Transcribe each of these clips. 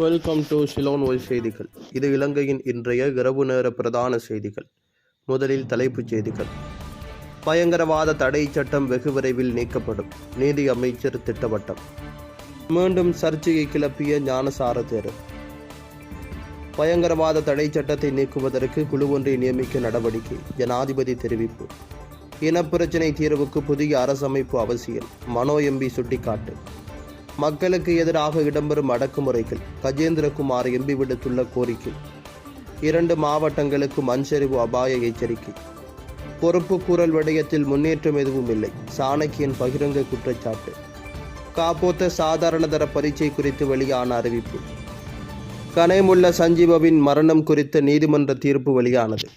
Welcome to Ceylon Y செய்திகள் இது இலங்கையின் இன்றைய இரவு நேர பிரதான செய்திகள். முதலில் தலைப்புச் செய்திகள். பயங்கரவாத தடை சட்டம் வெகு விரைவில் நீக்கப்படும். நீதி அமைச்சர் திட்டவட்டம். மீண்டும் சர்ச்சையை கிளப்பிய ஞானசார தேரர் பயங்கரவாத தடை சட்டத்தை நீக்குவதற்கு குழு ஒன்றை நியமிக்க நடவடிக்கை ஜனாதிபதி தெரிவிப்பு. இனப்பிரச்சினை தீர்வுக்கு புதிய அரசமைப்பு அவசியம் மனோ எம்பி சுட்டிக்காட்டு. மக்களுக்கு எதிராக இடம்பெறும் அடக்குமுறைகள் கஜேந்திரகுமார் எம்பி விடுத்துள்ள கோரிக்கை. இரண்டு மாவட்டங்களுக்கு மண்சரிவு அபாய எச்சரிக்கை. பொறுப்பு கூறல் விடயத்தில் முன்னேற்றம் எதுவும் இல்லை. சாணக்கியன் பகிரங்க குற்றச்சாட்டு. காப்போத்த சாதாரண தர பரீட்சை குறித்து வெளியான அறிவிப்பு. கனேமுள்ள சஞ்சீவவின் மரணம் குறித்த நீதிமன்ற தீர்ப்பு வெளியானது.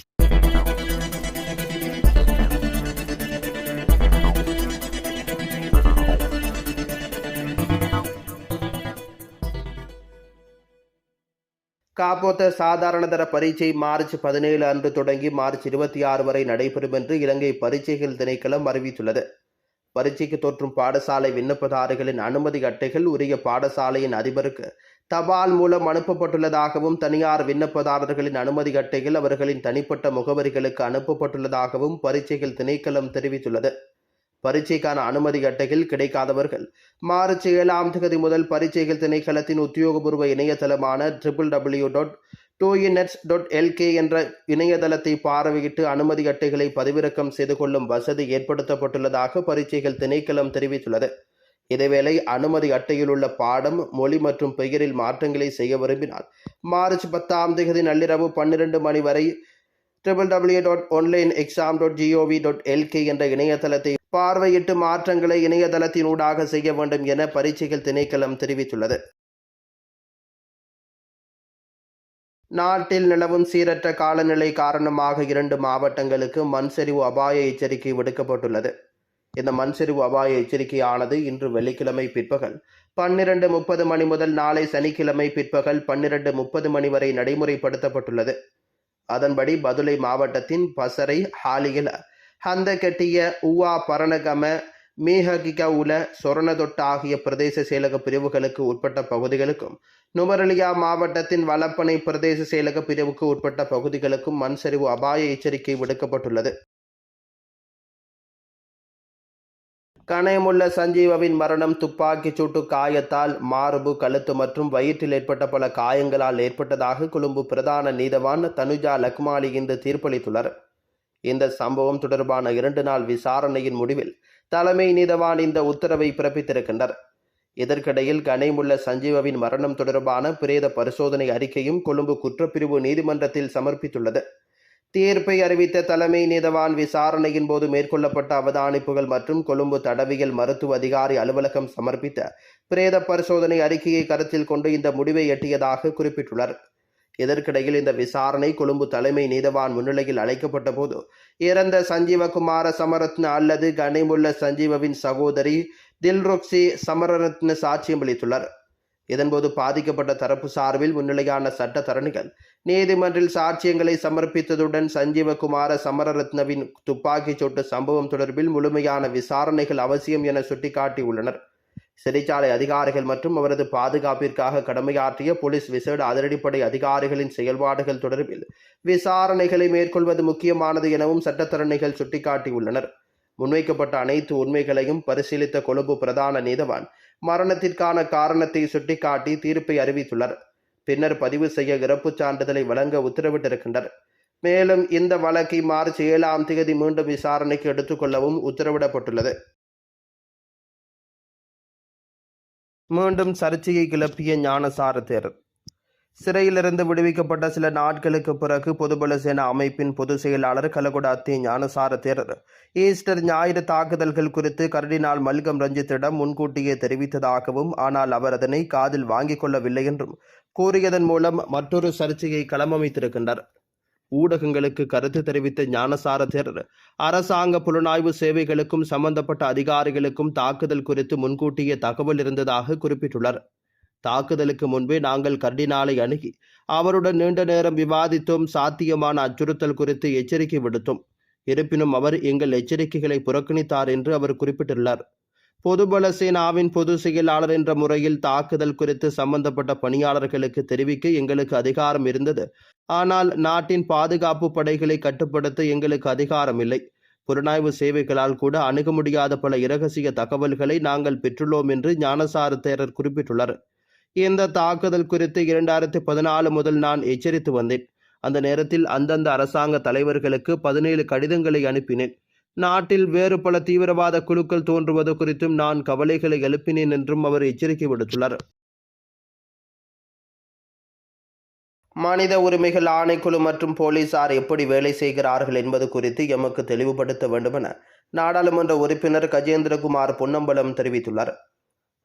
காப்போத்த சாதாரணதர பரீட்சை மார்ச் பதினேழு அன்று தொடங்கி மார்ச் இருபத்தி ஆறு வரை நடைபெறும் என்று இலங்கை பரீட்சைகள் திணைக்களம் அறிவித்துள்ளது. பரீட்சைக்கு தோற்றும் பாடசாலை விண்ணப்பதாரர்களின் அனுமதி அட்டைகள் உரிய பாடசாலையின் அதிபருக்கு தபால் மூலம் அனுப்பப்பட்டுள்ளதாகவும் தனியார் விண்ணப்பதாரர்களின் அனுமதி அட்டைகள் அவர்களின் தனிப்பட்ட முகவரிகளுக்கு அனுப்பப்பட்டுள்ளதாகவும் பரீட்சைகள் திணைக்களம் தெரிவித்துள்ளது. பரீட்சைக்கான அனுமதி அட்டைகள் கிடைக்காதவர்கள். மார்ச் ஏழாம் தேதி முதல் பரீட்சைகள் திணைக்களத்தின் உத்தியோகபூர்வ இணையதளமான triple W dot doenets dot LK என்ற இணையதளத்தை பார்வையிட்டு அனுமதி அட்டைகளை பதிவிறக்கம் செய்து கொள்ளும் வசதி ஏற்படுத்தப்பட்டுள்ளதாக பரீட்சைகள் திணைக்களம் தெரிவித்துள்ளது. இதேவேளை அனுமதி அட்டையில் உள்ள பாடம் மொழி மற்றும் பெயரில் மாற்றங்களை செய்ய விரும்பினால் மார்ச் பத்தாம் தேதி நள்ளிரவு பன்னிரண்டு மணி வரை triple W dot online exam dot GOV dot LK என்ற இணையதளத்தை பார்வையிட்டு மாற்றங்களை இணையதளத்தினூடாக செய்ய வேண்டும் என பரீட்சைகள் திணைக்களம் தெரிவித்துள்ளது. நாட்டில் நிலவும் சீரற்ற காலநிலை காரணமாக இரண்டு மாவட்டங்களுக்கு மண்சரிவு அபாய எச்சரிக்கை விடுக்கப்பட்டுள்ளது. இந்த மண்சரிவு அபாய எச்சரிக்கையானது இன்று வெள்ளிக்கிழமை பிற்பகல் பன்னிரண்டு முப்பது மணி முதல் நாளை சனிக்கிழமை பிற்பகல் பன்னிரண்டு முப்பது மணி வரை நடைமுறைப்படுத்தப்பட்டுள்ளது. அதன்படி பதுளை மாவட்டத்தின் பசரை ஹாலியில் ஹந்தகெட்டிய உவா பரணகம மீஹகிக உல சொரணதொட்ட ஆகிய பிரதேச செயலக பிரிவுகளுக்கு உட்பட்ட பகுதிகளுக்கும் நுவரெலியா மாவட்டத்தின் வலப்பனை பிரதேச செயலக பிரிவுக்கு உட்பட்ட பகுதிகளுக்கும் மண் சரிவு அபாய எச்சரிக்கை விடுக்கப்பட்டுள்ளது. கணையமுள்ள சஞ்சீவவின் மரணம் துப்பாக்கிச் சூட்டு காயத்தால் மார்பு கழுத்து மற்றும் வயிற்றில் ஏற்பட்ட பல காயங்களால் ஏற்பட்டதாக கொழும்பு பிரதான நீதவான் தனுஜா லக்மாலி இன்று தீர்ப்பளித்துள்ளார். இந்த சம்பவம் தொடர்பான இரண்டு நாள் விசாரணையின் முடிவில் தலைமை நீதவான் இந்த உத்தரவை பிறப்பித்திருக்கின்றார். இதற்கிடையில் கனைமுள்ள சஞ்சீவவின் மரணம் தொடர்பான பிரேத பரிசோதனை அறிக்கையும் கொழும்பு குற்றப்பிரிவு நீதிமன்றத்தில் சமர்ப்பித்துள்ளது. தீர்ப்பை அறிவித்த தலைமை நீதவான் விசாரணையின் போது மேற்கொள்ளப்பட்ட அவதானிப்புகள் மற்றும் கொழும்பு தடவியல் மருத்துவ அதிகாரி அலுவலகம் சமர்ப்பித்த பிரேத பரிசோதனை அறிக்கையை கருத்தில் கொண்டு இந்த முடிவை எட்டியதாக குறிப்பிட்டுள்ளார். இதற்கிடையில் இந்த விசாரணை கொழும்பு தலைமை நீதவான் முன்னிலையில் அழைக்கப்பட்ட போது இறந்த சஞ்சீவகுமார சமரத்ன அல்லது கனிமுள்ள சஞ்சீவவின் சகோதரி தில்ருக்சி சமரரத்ன சாட்சியம் அளித்துள்ளார். இதன்போது பாதிக்கப்பட்ட தரப்பு சார்பில் முன்னிலையான சட்ட தரணிகள் நீதிமன்றில் சாட்சியங்களை சமர்ப்பித்ததுடன் சஞ்சீவகுமார சமரரத்னவின் துப்பாக்கிச் சூட்டு சம்பவம் தொடர்பில் முழுமையான விசாரணைகள் அவசியம் என சுட்டிக்காட்டியுள்ளனர். சிறைச்சாலை அதிகாரிகள் மற்றும் அவரது பாதுகாப்பிற்காக கடமையாற்றிய போலீஸ் விசேட அதிரடிப்படை அதிகாரிகளின் செயல்பாடுகள் தொடர்பில் விசாரணைகளை மேற்கொள்வது முக்கியமானது எனவும் சட்டத்தரணிகள் சுட்டிக்காட்டியுள்ளனர். முன்வைக்கப்பட்ட அனைத்து உண்மைகளையும் பரிசீலித்த கொழும்பு பிரதான நீதவான் மரணத்திற்கான காரணத்தை சுட்டிக்காட்டி தீர்ப்பை அறிவித்துள்ளார். பின்னர் பதிவு செய்ய இறப்புச் சான்றிதழை வழங்க உத்தரவிட்டிருக்கின்றனர். மேலும் இந்த வழக்கை மார்ச் ஏழாம் தேதி மீண்டும் விசாரணைக்கு எடுத்துக்கொள்ளவும் உத்தரவிடப்பட்டுள்ளது. மீண்டும் சர்ச்சையை கிளப்பிய ஞானசார தேரர் சிறையிலிருந்து விடுவிக்கப்பட்ட சில நாட்களுக்கு பிறகு பொதுபல சேன அமைப்பின் பொதுச் செயலாளர் கலகுடாத்தி ஞானசார தேரர் ஈஸ்டர் ஞாயிறு தாக்குதல்கள் குறித்து கர்டினால் மல்கம் ரஞ்சித்திடம் முன்கூட்டியே தெரிவித்ததாகவும் ஆனால் அவர் அதனை காதில் வாங்கிக் கொள்ளவில்லை என்றும் கூறியதன் மூலம் மற்றொரு சர்ச்சையை களமமைத்திருக்கின்றார். ஊடகங்களுக்கு கருத்து தெரிவித்த ஞானசாரதர் அரசாங்க புலனாய்வு சேவைகளுக்கும் சம்பந்தப்பட்ட அதிகாரிகளுக்கும் தாக்குதல் குறித்து முன்கூட்டியே தகவல் இருந்ததாக குறிப்பிட்டுள்ளார். தாக்குதலுக்கு முன்பே நாங்கள் கர்டினாலை அணுகி அவருடன் நீண்ட நேரம் விவாதித்தோம் சாத்தியமான அச்சுறுத்தல் குறித்து எச்சரிக்கை விடுத்தோம். இருப்பினும் அவர் எங்கள் எச்சரிக்கைகளை புறக்கணித்தார் என்று அவர் குறிப்பிட்டுள்ளார். பொதுபல சேனாவின் பொது செயலாளர் என்ற முறையில் தாக்குதல் குறித்து சம்பந்தப்பட்ட பணியாளர்களுக்கு தெரிவிக்க எங்களுக்கு அதிகாரம் இருந்தது. ஆனால் நாட்டின் பாதுகாப்பு படைகளை கட்டுப்படுத்த எங்களுக்கு அதிகாரம் இல்லை. புலனாய்வு சேவைகளால் கூட அணுக முடியாத பல இரகசிய தகவல்களை நாங்கள் பெற்றுள்ளோம் என்று ஞானசார தேரர் குறிப்பிட்டுள்ளார். இந்த தாக்குதல் குறித்து இரண்டாயிரத்தி பதினாலு முதல் நான் எச்சரித்து வந்தேன். அந்த நேரத்தில் அந்தந்த அரசாங்க தலைவர்களுக்கு பதினேழு கடிதங்களை அனுப்பினேன். நாட்டில் வேறு பல தீவிரவாத குழுக்கள் தோன்றுவது குறித்தும் நான் கவலைகளை எழுப்பினேன் என்றும் அவர் எச்சரிக்கை விடுத்துள்ளார். மனித உரிமைகள் ஆணைக்குழு மற்றும் போலீசார் எப்படி வேலை செய்கிறார்கள் என்பது குறித்து எமக்கு தெளிவுபடுத்த வேண்டுமென நாடாளுமன்ற உறுப்பினர் கஜேந்திரகுமார் பொன்னம்பலம் தெரிவித்துள்ளார்.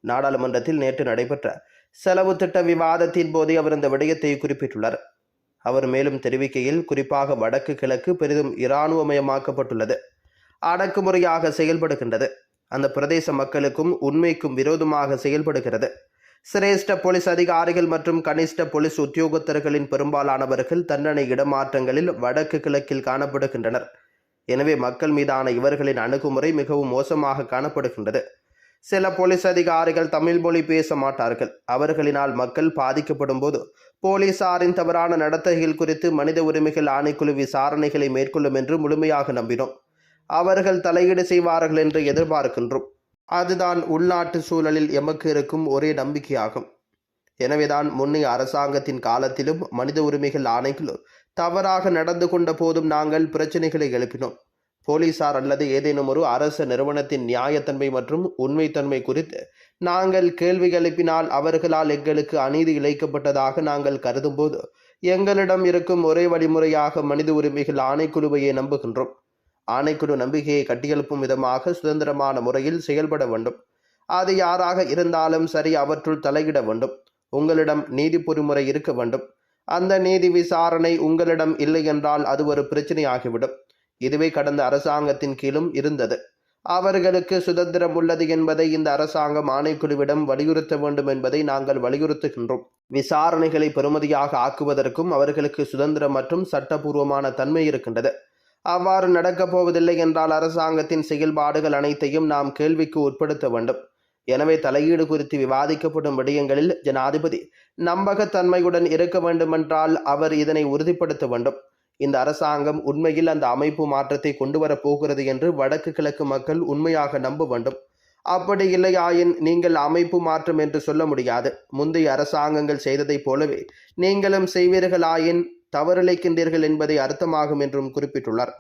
நாடாளுமன்றத்தில் நேற்று நடைபெற்ற செலவு திட்ட விவாதத்தின் போதே அவர் இந்த விடயத்தை குறிப்பிட்டுள்ளார். அவர் மேலும் தெரிவிக்கையில் குறிப்பாக வடக்கு கிழக்கு பெரிதும் இராணுவமயமாக்கப்பட்டுள்ளது. அடக்குமுறையாக செயல்படுகின்றது. அந்த பிரதேச மக்களுக்கும் உண்மைக்கும் விரோதமாக செயல்படுகிறது. சிரேஷ்ட போலீஸ் அதிகாரிகள் மற்றும் கனிஷ்ட போலீஸ் உத்தியோகத்தர்களின் பெரும்பாலானவர்கள் தண்டனை இடமாற்றங்களில் வடக்கு கிழக்கில் காணப்படுகின்றனர். எனவே மக்கள் மீதான இவர்களின் அணுகுமுறை மிகவும் மோசமாக காணப்படுகின்றது. சில போலீஸ் அதிகாரிகள் தமிழ் மொழி பேச மாட்டார்கள். அவர்களினால் மக்கள் பாதிக்கப்படும் போது போலீசாரின் தவறான நடத்தைகள் குறித்து மனித உரிமைகள் ஆணைக்குழு விசாரணைகளை மேற்கொள்ளும் என்று முழுமையாக நம்பினோம். அவர்கள் தலையீடு செய்வார்கள் என்று எதிர்பார்க்கின்றோம். அதுதான் உள்நாட்டு சூழலில் எமக்கு இருக்கும் ஒரே நம்பிக்கையாகும். எனவேதான் முன்னைய அரசாங்கத்தின் காலத்திலும் மனித உரிமைகள் ஆணைக்குழு தவறாக நடந்து கொண்ட போதும் நாங்கள் பிரச்சனைகளை எழுப்பினோம். போலீசார் அல்லது ஏதேனும் ஒரு அரசு நிறுவனத்தின் நியாயத்தன்மை மற்றும் உண்மைத்தன்மை குறித்து நாங்கள் கேள்வி எழுப்பினால் அவர்களால் எங்களுக்கு அநீதி இழைக்கப்பட்டதாக நாங்கள் கருதும்போது எங்களிடம் இருக்கும் ஒரே வழிமுறையாக மனித உரிமைகள் ஆணைக்குழுவையே நம்புகின்றோம். ஆணைக்குழு நம்பிக்கையை கட்டியெழுப்பும் விதமாக சுதந்திரமான முறையில் செயல்பட வேண்டும். அது யாராக இருந்தாலும் சரி அவற்றுள் தலையிட வேண்டும். உங்களிடம் நீதி பொறிமுறை இருக்க வேண்டும். அந்த நீதி விசாரணை உங்களிடம் இல்லை என்றால் அது ஒரு பிரச்சனையாகிவிடும். இதுவே கடந்த அரசாங்கத்தின் கீழும் இருந்தது. அவர்களுக்கு சுதந்திரம் உள்ளது என்பதை இந்த அரசாங்கம் ஆணைக்குழுவிடம் வலியுறுத்த வேண்டும் என்பதை நாங்கள் வலியுறுத்துகின்றோம். விசாரணைகளை பெறுமதியாக ஆக்குவதற்கும் அவர்களுக்கு சுதந்திரம் மற்றும் சட்டபூர்வமான தன்மை இருக்கின்றது. அவ்வாறு நடக்கப் போவதில்லை என்றால் அரசாங்கத்தின் செயல்பாடுகள் அனைத்தையும் நாம் கேள்விக்கு உட்படுத்த வேண்டும். எனவே தலையீடு குறித்து விவாதிக்கப்படும் விடயங்களில் ஜனாதிபதி நம்பகத்தன்மையுடன் இருக்க வேண்டுமென்றால் அவர் இதனை உறுதிப்படுத்த வேண்டும். இந்த அரசாங்கம் உண்மையில் அந்த அமைப்பு மாற்றத்தை கொண்டு வரப் போகிறது என்று வடக்கு கிழக்கு மக்கள் உண்மையாக நம்ப வேண்டும். அப்படி இல்லையாயின் நீங்கள் அமைப்பு மாற்றம் என்று சொல்ல முடியாது. முந்தைய அரசாங்கங்கள் செய்ததைப் போலவே நீங்களும் செய்வீர்களாயின் தவறிழைக்கின்றீர்கள் என்பதை அர்த்தமாகும் என்றும் குறிப்பிட்டுள்ளார்.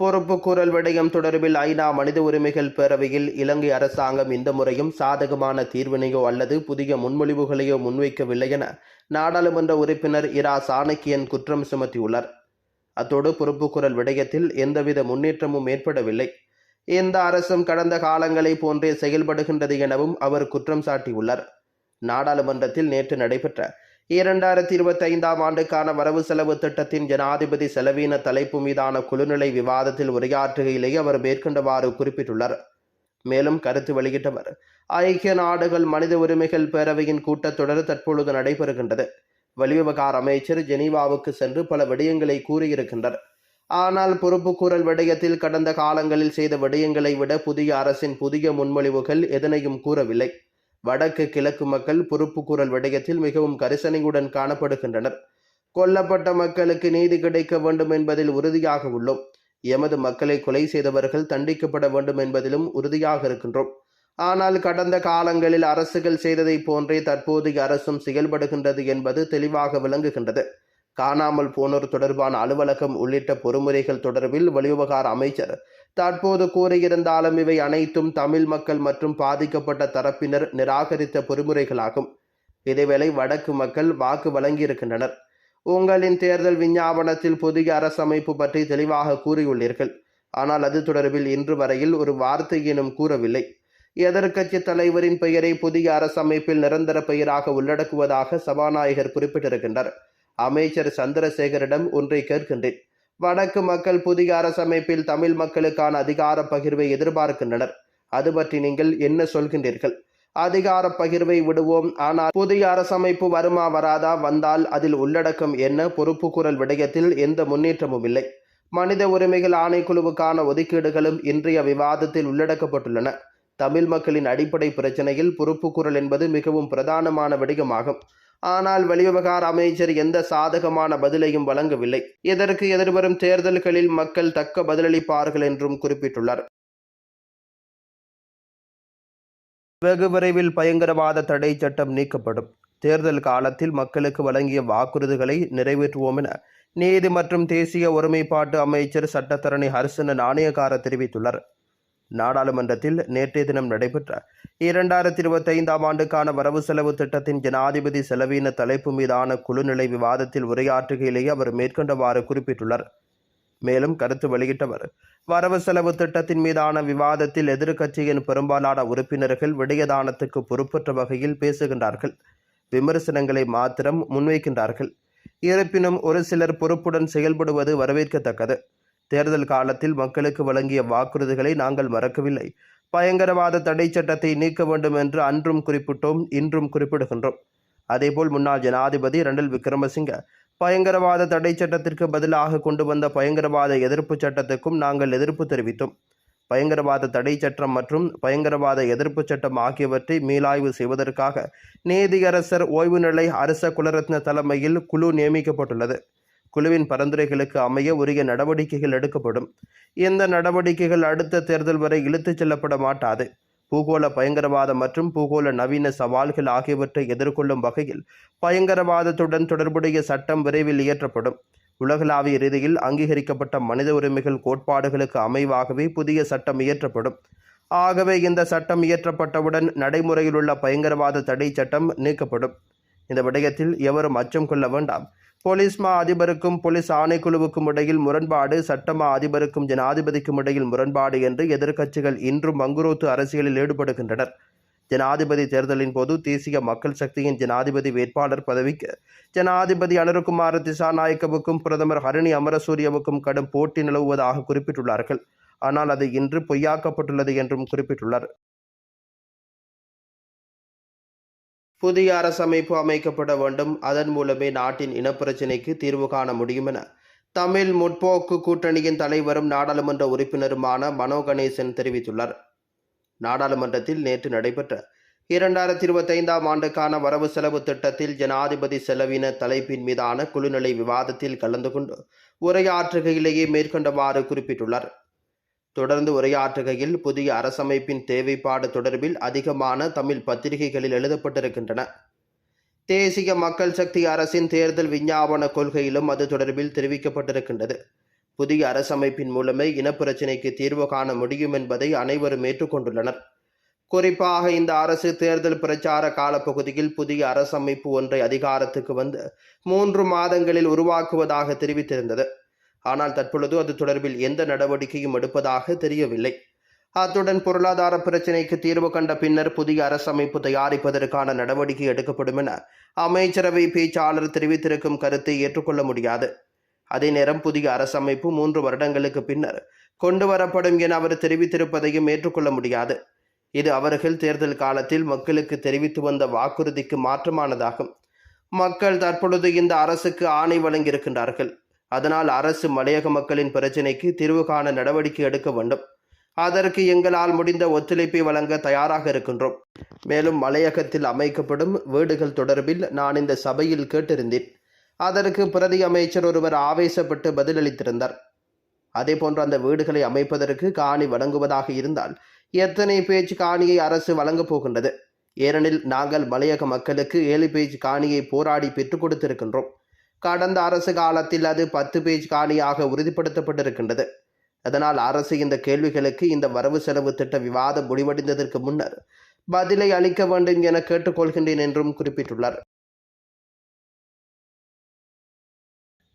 பொறுப்புக்கூறல் விடயம் தொடர்பில் ஐநா மனித உரிமைகள் பேரவையில் இலங்கை அரசாங்கம் இந்த முறையும் சாதகமான தீர்வினையோ அல்லது புதிய முன்மொழிவுகளையோ முன்வைக்கவில்லை என நாடாளுமன்ற உறுப்பினர் இரா. சாணக்கியன் குற்றம் சுமத்தியுள்ளார். அத்தோடு பொறுப்புக்கூறல் விடயத்தில் எந்தவித முன்னேற்றமும் ஏற்படவில்லை. இந்த அரசும் கடந்த காலங்களை போன்றே செயல்படுகின்றது எனவும் அவர் குற்றம் சாட்டியுள்ளார். நாடாளுமன்றத்தில் நேற்று நடைபெற்ற இரண்டாயிரத்தி இருபத்தைந்தாம் ஆண்டுக்கான வரவு செலவு திட்டத்தின் ஜனாதிபதி செலவீன தலைப்பு மீதான குழுநிலை விவாதத்தில் உரையாற்றுகையிலேயே அவர் மேற்கொண்டவாறு குறிப்பிட்டுள்ளார். மேலும் கருத்து வெளியிட்டவர் ஐக்கிய நாடுகள் மனித உரிமைகள் பேரவையின் கூட்டத்தொடர் தற்பொழுது நடைபெறுகின்றது. வெளிவிவகார அமைச்சர் ஜெனீவாவுக்கு சென்று பல விடயங்களை கூறியிருக்கின்றனர் ஆனால் பொறுப்புக்கூறல் விடயத்தில் கடந்த காலங்களில் செய்த விடயங்களை விட புதிய அரசின் புதிய முன்மொழிவுகள் எதனையும் கூறவில்லை. வடக்கு கிழக்கு மக்கள் பொறுப்புக்கூறல் விடயத்தில் மிகவும் கரிசனையுடன் காணப்படுகின்றனர். கொல்லப்பட்ட மக்களுக்கு நீதி கிடைக்க வேண்டும் என்பதில் உறுதியாக உள்ளோம். எமது மக்களை கொலை செய்தவர்கள் தண்டிக்கப்பட வேண்டும் என்பதிலும் உறுதியாக இருக்கின்றோம். ஆனால் கடந்த காலங்களில் அரசுகள் செய்ததைப் போன்றே தற்போதைய அரசும் செயல்படுகின்றது என்பது தெளிவாக விளங்குகின்றது. காணாமல் போனோர் தொடர்பான அலுவலகம் உள்ளிட்ட பொறுமுறைகள் தொடர்பில் வெளிவிவகார அமைச்சர் தற்போது கூறியிருந்தாலும் இவை அனைத்தும் தமிழ் மக்கள் மற்றும் பாதிக்கப்பட்ட தரப்பினர் நிராகரித்த பொறிமுறைகளாகும். இதேவேளை வடக்கு மக்கள் வாக்கு வழங்கியிருக்கின்றனர். உங்களின் தேர்தல் விஞ்ஞாபனத்தில் புதிய அரசமைப்பு பற்றி தெளிவாக கூறியுள்ளீர்கள். ஆனால் அது தொடர்பில் இன்று வரையில் ஒரு வார்த்தையினும் கூறவில்லை. எதிர்க்கட்சி தலைவரின் பெயரை புதிய அரசமைப்பில் நிரந்தர பெயராக உள்ளடக்குவதாக சபாநாயகர் குறிப்பிட்டிருக்கின்றார். அமைச்சர் சந்திரசேகரிடம் ஒன்றை கேட்கின்றேன். வடக்கு மக்கள் புதிய அரசமைப்பில் தமிழ் மக்களுக்கான அதிகார பகிர்வை எதிர்பார்க்கின்றனர். அது பற்றி நீங்கள் என்ன சொல்கின்றீர்கள்? அதிகார பகிர்வை விடுவோம். ஆனால் புதிய அரசமைப்பு வருமா வராதா? வந்தால் அதில் உள்ளடக்கம் என்ன? பொறுப்பு குரல் விடயத்தில் எந்த முன்னேற்றமும் இல்லை. மனித உரிமைகள் ஆணைக்குழுவுக்கான ஒதுக்கீடுகளும் இன்றைய விவாதத்தில் உள்ளடக்கப்பட்டுள்ளன. தமிழ் மக்களின் அடிப்படை பிரச்சனையில் பொறுப்புக்குரல் என்பது மிகவும் பிரதானமான விடயமாகும். ஆனால் வெளிவிவகார அமைச்சர் எந்த சாதகமான பதிலையும் வழங்கவில்லை. இதற்கு எதிர்வரும் தேர்தல்களில் மக்கள் தக்க பதிலளிப்பார்கள் என்றும் குறிப்பிட்டுள்ளார். வெகு விரைவில் பயங்கரவாத தடை சட்டம் நீக்கப்படும். தேர்தல் காலத்தில் மக்களுக்கு வழங்கிய வாக்குறுதிகளை நிறைவேற்றுவோம் என நீதி மற்றும் தேசிய ஒருமைப்பாட்டு அமைச்சர் சட்டத்தரணி ஹர்சன நாணயக்கார தெரிவித்துள்ளார். நாடாளுமன்றத்தில் நேற்றைய தினம் நடைபெற்ற இரண்டாயிரத்தி இருபத்தைந்தாம் ஆண்டுக்கான வரவு செலவு திட்டத்தின் ஜனாதிபதி செலவின தலைப்பு மீதான குழுநிலை விவாதத்தில் உரையாற்றுகையிலேயே அவர் மேற்கொண்டவாறு குறிப்பிட்டுள்ளார். மேலும் கருத்து வெளியிட்டவர் வரவு செலவு திட்டத்தின் மீதான விவாதத்தில் எதிர்க்கட்சியின் பெரும்பாலான உறுப்பினர்கள் விடயதானத்துக்கு பொறுப்பற்ற வகையில் பேசுகின்றார்கள். விமர்சனங்களை மாத்திரம் முன்வைக்கின்றார்கள். இருப்பினும் ஒரு சிலர் பொறுப்புடன் செயல்படுவது வரவேற்கத்தக்கது. தேர்தல் காலத்தில் மக்களுக்கு வழங்கிய வாக்குறுதிகளை நாங்கள் மறக்கவில்லை. பயங்கரவாத தடை சட்டத்தை நீக்க வேண்டும் என்று அன்றும் குறிப்பிட்டோம் இன்றும் குறிப்பிடுகின்றோம். அதேபோல் முன்னாள் ஜனாதிபதி ரணில் விக்ரமசிங்க பயங்கரவாத தடை சட்டத்திற்கு பதிலாக கொண்டு வந்த பயங்கரவாத எதிர்ப்பு சட்டத்துக்கும் நாங்கள் எதிர்ப்பு தெரிவித்தோம். பயங்கரவாத தடை சட்டம் மற்றும் பயங்கரவாத எதிர்ப்பு சட்டம் ஆகியவற்றை மீளாய்வு செய்வதற்காக நீதியரசர் ஓய்வு நிலை அரச குலரத்ன தலைமையில் குழு நியமிக்கப்பட்டுள்ளது. குழுவின் பரிந்துரைகளுக்கு அமைய உரிய நடவடிக்கைகள் எடுக்கப்படும். இந்த நடவடிக்கைகள் அடுத்த தேர்தல் வரை இழுத்துச் செல்லப்பட மாட்டாது. பூகோள பயங்கரவாதம் மற்றும் பூகோள நவீன சவால்கள் ஆகியவற்றை எதிர்கொள்ளும் வகையில் பயங்கரவாதத்துடன் தொடர்புடைய சட்டம் விரைவில் இயற்றப்படும். உலகளாவிய ரீதியில் அங்கீகரிக்கப்பட்ட மனித உரிமைகள் கோட்பாடுகளுக்கு அமைவாகவே புதிய சட்டம் இயற்றப்படும். ஆகவே இந்த சட்டம் இயற்றப்பட்டவுடன் நடைமுறையில் உள்ள பயங்கரவாத தடை சட்டம் நீக்கப்படும். இந்த விடயத்தில் எவரும் அச்சம் கொள்ள வேண்டாம். போலீஸ் மா அதிபருக்கும் போலீஸ் ஆணைக்குழுவுக்கும் இடையில் முரண்பாடு சட்டமா அதிபருக்கும் ஜனாதிபதிக்கும் இடையில் முரண்பாடு என்று எதிர்க்கட்சிகள் இன்றும் மங்குரோத்து அரசியலில் ஈடுபடுகின்றனர். ஜனாதிபதி தேர்தலின் போது தேசிய மக்கள் சக்தியின் ஜனாதிபதி வேட்பாளர் பதவிக்கு ஜனாதிபதி அனுருகுமார திசாநாயக்கவுக்கும் பிரதமர் ஹரணி அமரசூரியவுக்கும் கடும் போட்டி நிலவுவதாக குறிப்பிட்டுள்ளார்கள். ஆனால் அது இன்று பொய்யாக்கப்பட்டுள்ளது என்றும் குறிப்பிட்டுள்ளார். புதிய அரசமைப்பு அமைக்கப்பட வேண்டும். அதன் மூலமே நாட்டின் இனப்பிரச்சினைக்கு தீர்வு காண முடியும் என தமிழ் முற்போக்கு கூட்டணியின் தலைவரும் நாடாளுமன்ற உறுப்பினருமான மனோ கணேசன் தெரிவித்துள்ளார். நாடாளுமன்றத்தில் நேற்று நடைபெற்ற இரண்டாயிரத்தி இருபத்தைந்தாம் ஆண்டுக்கான வரவு செலவு திட்டத்தில் ஜனாதிபதி செலவின தலைப்பின் மீதான குழுநிலை விவாதத்தில் கலந்து கொண்டு உரையாற்றுகையிலேயே மேற்கொண்டவாறு குறிப்பிட்டுள்ளார். தொடர்ந்து உரையாற்றுகையில் புதிய அரசமைப்பின் தேவைப்பாடு தொடர்பில் அதிகமான தமிழ் பத்திரிகைகளில் எழுதப்பட்டிருக்கின்றன. தேசிய மக்கள் சக்தி அரசின் தேர்தல் விஞ்ஞாபன கொள்கையிலும் அது தொடர்பில் தெரிவிக்கப்பட்டிருக்கின்றது. புதிய அரசமைப்பின் மூலமே இனப்பிரச்சினைக்கு தீர்வு காண முடியும் என்பதை அனைவரும் ஏற்றுக்கொண்டுள்ளனர். குறிப்பாக இந்த அரசு தேர்தல் பிரச்சார காலப்பகுதியில் புதிய அரசமைப்பு ஒன்றை அதிகாரத்துக்கு வந்து மூன்று மாதங்களில் உருவாக்குவதாக தெரிவித்திருந்தது. ஆனால் தற்பொழுது அது தொடர்பில் எந்த நடவடிக்கையும் எடுப்பதாக தெரியவில்லை. அத்துடன் பொருளாதார பிரச்சினைக்கு தீர்வு கண்ட பின்னர் புதிய அரசமைப்பு தயாரிப்பதற்கான நடவடிக்கை எடுக்கப்படும் என அமைச்சரவை பேச்சாளர் தெரிவித்திருக்கும் கருத்தை ஏற்றுக்கொள்ள முடியாது. அதே நேரம் புதிய அரசமைப்பு மூன்று வருடங்களுக்கு பின்னர் கொண்டு வரப்படும் என அவர் தெரிவித்திருப்பதையும் ஏற்றுக்கொள்ள முடியாது. இது அவர்கள் தேர்தல் காலத்தில் மக்களுக்கு தெரிவித்து வந்த வாக்குறுதிக்கு மாற்றமானதாகும். மக்கள் தற்பொழுது இந்த அரசுக்கு ஆணை வழங்கியிருக்கின்றார்கள். அதனால் அரசு மலையக மக்களின் பிரச்சினைக்கு தீர்வு காண நடவடிக்கை எடுக்க வேண்டும். அதற்கு எங்களால் முடிந்த ஒத்துழைப்பை வழங்க தயாராக இருக்கின்றோம். மேலும் மலையகத்தில் அமைக்கப்படும் வீடுகள் தொடர்பில் நான் இந்த சபையில் கேட்டிருந்தேன். அதற்கு பிரதி அமைச்சர் ஒருவர் ஆவேசப்பட்டு பதிலளித்திருந்தார். அதேபோன்று அந்த வீடுகளை அமைப்பதற்கு காணி வழங்குவதாக இருந்தால் எத்தனை பேச்சு காணியை அரசு வழங்கப் போகின்றது? ஏனெனில் நாங்கள் மலையக மக்களுக்கு ஏழு பேஜ் காணியை போராடி பெற்றுக் கொடுத்திருக்கின்றோம். கடந்த அரசு காலத்தில் அது பத்து பேஜ் காணியாக உறுதிப்படுத்தப்பட்டிருக்கின்றது. அதனால் அரசு இந்த கேள்விகளுக்கு இந்த வரவு செலவு திட்ட விவாதம் முடிவடைந்ததற்கு முன்னர் பதிலை அளிக்க வேண்டும் என கேட்டுக்கொள்கின்றேன் என்றும் குறிப்பிட்டுள்ளார்.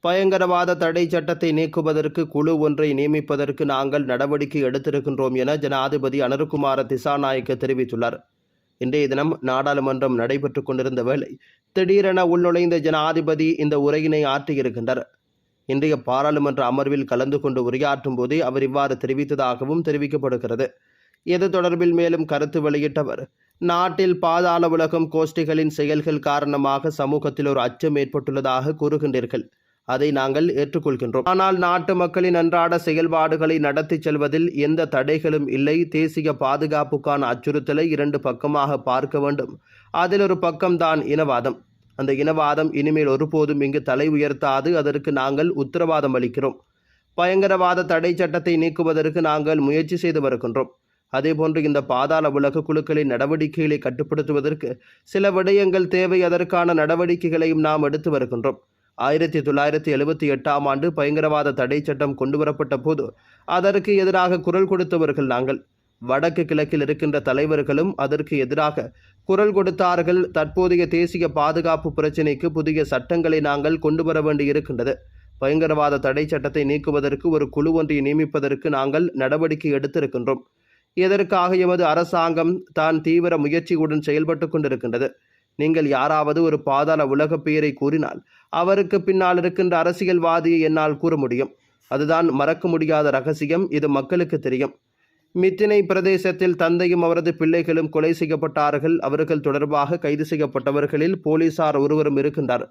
பயங்கரவாத தடை சட்டத்தை நீக்குவதற்கு குழு ஒன்றை நியமிப்பதற்கு நாங்கள் நடவடிக்கை எடுத்திருக்கின்றோம் என ஜனாதிபதி அனுருகுமார திசாநாயக்க தெரிவித்துள்ளார். இன்றைய தினம் நாடாளுமன்றம் நடைபெற்றுக் கொண்டிருந்த வேளை திடீரென உள்நுழைந்த ஜனாதிபதி இந்த உரையினை ஆற்றியிருக்கின்றார். இன்றைய பாராளுமன்ற அமர்வில் கலந்து கொண்டு உரையாற்றும் போதே அவர் இவ்வாறு தெரிவித்ததாகவும் தெரிவிக்கப்படுகிறது. இது தொடர்பில் மேலும் கருத்து வெளியிட்டவர்? நாட்டில் பாதாள உலகம் கோஷ்டிகளின் செயல்கள் காரணமாக சமூகத்தில் ஒரு அச்சம் ஏற்பட்டுள்ளதாக கூறுகின்றீர்கள். அதை நாங்கள் ஏற்றுக்கொள்கின்றோம். ஆனால் நாட்டு மக்களின் அன்றாட செயல்பாடுகளை நடத்தி செல்வதில் எந்த தடைகளும் இல்லை. தேசிய பாதுகாப்புக்கான அச்சுறுத்தலை இரண்டு பக்கமாக பார்க்க வேண்டும். அதில் ஒரு பக்கம்தான் இனவாதம். அந்த இனவாதம் இனிமேல் ஒருபோதும் இங்கு தலை உயர்த்தாது. அதற்கு நாங்கள் உத்தரவாதம் அளிக்கிறோம். பயங்கரவாத தடை சட்டத்தை நீக்குவதற்கு நாங்கள் முயற்சி செய்து வருகின்றோம். அதேபோன்று இந்த பாதாள உலக குழுக்களின் நடவடிக்கைகளை கட்டுப்படுத்துவதற்கு சில விடயங்கள் தேவை. அதற்கான நடவடிக்கைகளையும் நாம் எடுத்து வருகின்றோம். ஆயிரத்தி தொள்ளாயிரத்தி எழுபத்தி எட்டாம் ஆண்டு பயங்கரவாத தடை சட்டம் கொண்டுவரப்பட்ட போது அதற்கு எதிராக குரல் கொடுத்தவர்கள் நாங்கள். வடக்கு கிழக்கில் இருக்கின்ற தலைவர்களும் அதற்கு எதிராக குரல் கொடுத்தார்கள். தற்போதைய தேசிய பாதுகாப்பு பிரச்சினைக்கு புதிய சட்டங்களை நாங்கள் கொண்டு வர வேண்டியிருக்கின்றது. பயங்கரவாத தடை சட்டத்தை நீக்குவதற்கு ஒரு குழு ஒன்றை நியமிப்பதற்கு நாங்கள் நடவடிக்கை எடுத்திருக்கின்றோம். இதற்காக எமது அரசாங்கம் தான் தீவிர முயற்சியுடன் செயல்பட்டு கொண்டிருக்கின்றது? நீங்கள் யாராவது ஒரு பாதாள உலக பெயரை கூறினால் அவருக்கு பின்னால் இருக்கின்ற அரசியல்வாதியை என்னால் கூற முடியும். அதுதான் மறக்க முடியாத ரகசியம். இது மக்களுக்கு தெரியும். மித்தினை பிரதேசத்தில் தந்தையும் அவரது பிள்ளைகளும் கொலை செய்யப்பட்டார்கள். அவர்கள் தொடர்பாக கைது செய்யப்பட்டவர்களில் போலீசார் ஒருவரும் இருக்கின்றார்.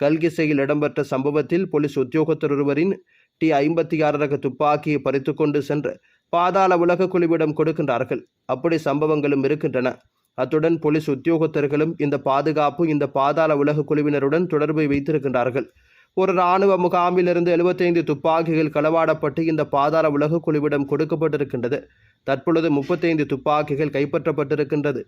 கல்கிசையில் இடம்பெற்ற சம்பவத்தில் போலீஸ் உத்தியோகத்தர் ஒருவரின் டி ஐம்பத்தி ஆறு ரக துப்பாக்கியை பறித்து கொண்டு சென்று பாதாள உலக குழுவிடம் கொடுக்கின்றார்கள். அப்படி சம்பவங்களும் இருக்கின்றன. அத்துடன் போலீஸ் உத்தியோகத்தர்களும் இந்த பாதுகாப்பு இந்த பாதாள உலக குழுவினருடன் தொடர்பை வைத்திருக்கின்றார்கள். ஒரு இராணுவ முகாமிலிருந்து எழுபத்தைந்து துப்பாக்கிகள் களவாடப்பட்டு இந்த பாதாள உலக குழுவிடம் கொடுக்கப்பட்டிருக்கின்றது. தற்பொழுது முப்பத்தைந்து துப்பாக்கிகள் கைப்பற்றப்பட்டிருக்கின்றது.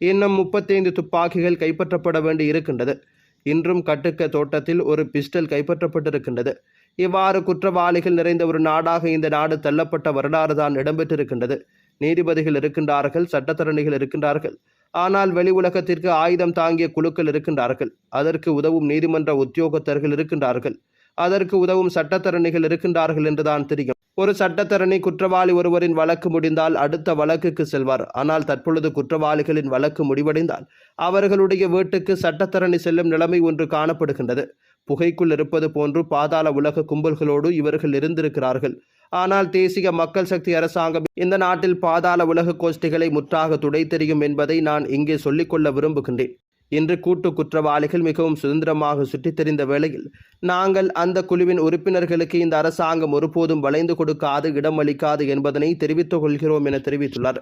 இன்னும் முப்பத்தைந்து துப்பாக்கிகள் கைப்பற்றப்பட வேண்டி இருக்கின்றது. இன்றும் கட்டுக்க தோட்டத்தில் ஒரு பிஸ்டல் கைப்பற்றப்பட்டிருக்கின்றது. இவ்வாறு குற்றவாளிகள் நிறைந்த ஒரு நாடாக இந்த நாடு தள்ளப்பட்ட வரலாறு தான் இடம்பெற்றிருக்கின்றது. நீதிபதிகள் இருக்கின்றார்கள் சட்டத்தரணிகள் இருக்கின்றார்கள். ஆனால் வெளி உலகத்திற்கு ஆயுதம் தாங்கிய குழுக்கள் இருக்கின்றார்கள். அதற்கு உதவும் நீதிமன்ற உத்தியோகத்தர்கள் இருக்கின்றார்கள். அதற்கு உதவும் சட்டத்தரணிகள் இருக்கின்றார்கள் என்றுதான் தெரியும். ஒரு சட்டத்தரணி குற்றவாளி ஒருவரின் வழக்கு முடிந்தால் அடுத்த வழக்குக்கு செல்வார். ஆனால் தற்பொழுது குற்றவாளிகளின் வழக்கு முடிவடைந்தால் அவர்களுடைய வீட்டுக்கு சட்டத்தரணி செல்லும் நிலைமை ஒன்று காணப்படுகின்றது. புகைக்குள் இருப்பது போன்று பாதாள உலக கும்பல்களோடு இவர்கள் இருந்திருக்கிறார்கள். ஆனால் தேசிய மக்கள் சக்தி அரசாங்கம் இந்த நாட்டில் பாதாள உலக கோஷ்டிகளை முற்றாக துடை தெரியும் என்பதை நான் இங்கே சொல்லிக்கொள்ள விரும்புகின்றேன். இன்று கூட்டு குற்றவாளிகள் மிகவும் சுதந்திரமாக சுற்றித் தெரிந்த வேளையில் நாங்கள் அந்த குழுவின் உறுப்பினர்களுக்கு இந்த அரசாங்கம் ஒருபோதும் வளைந்து கொடுக்காது இடமளிக்காது என்பதனை தெரிவித்துக் கொள்கிறோம் என தெரிவித்துள்ளார்.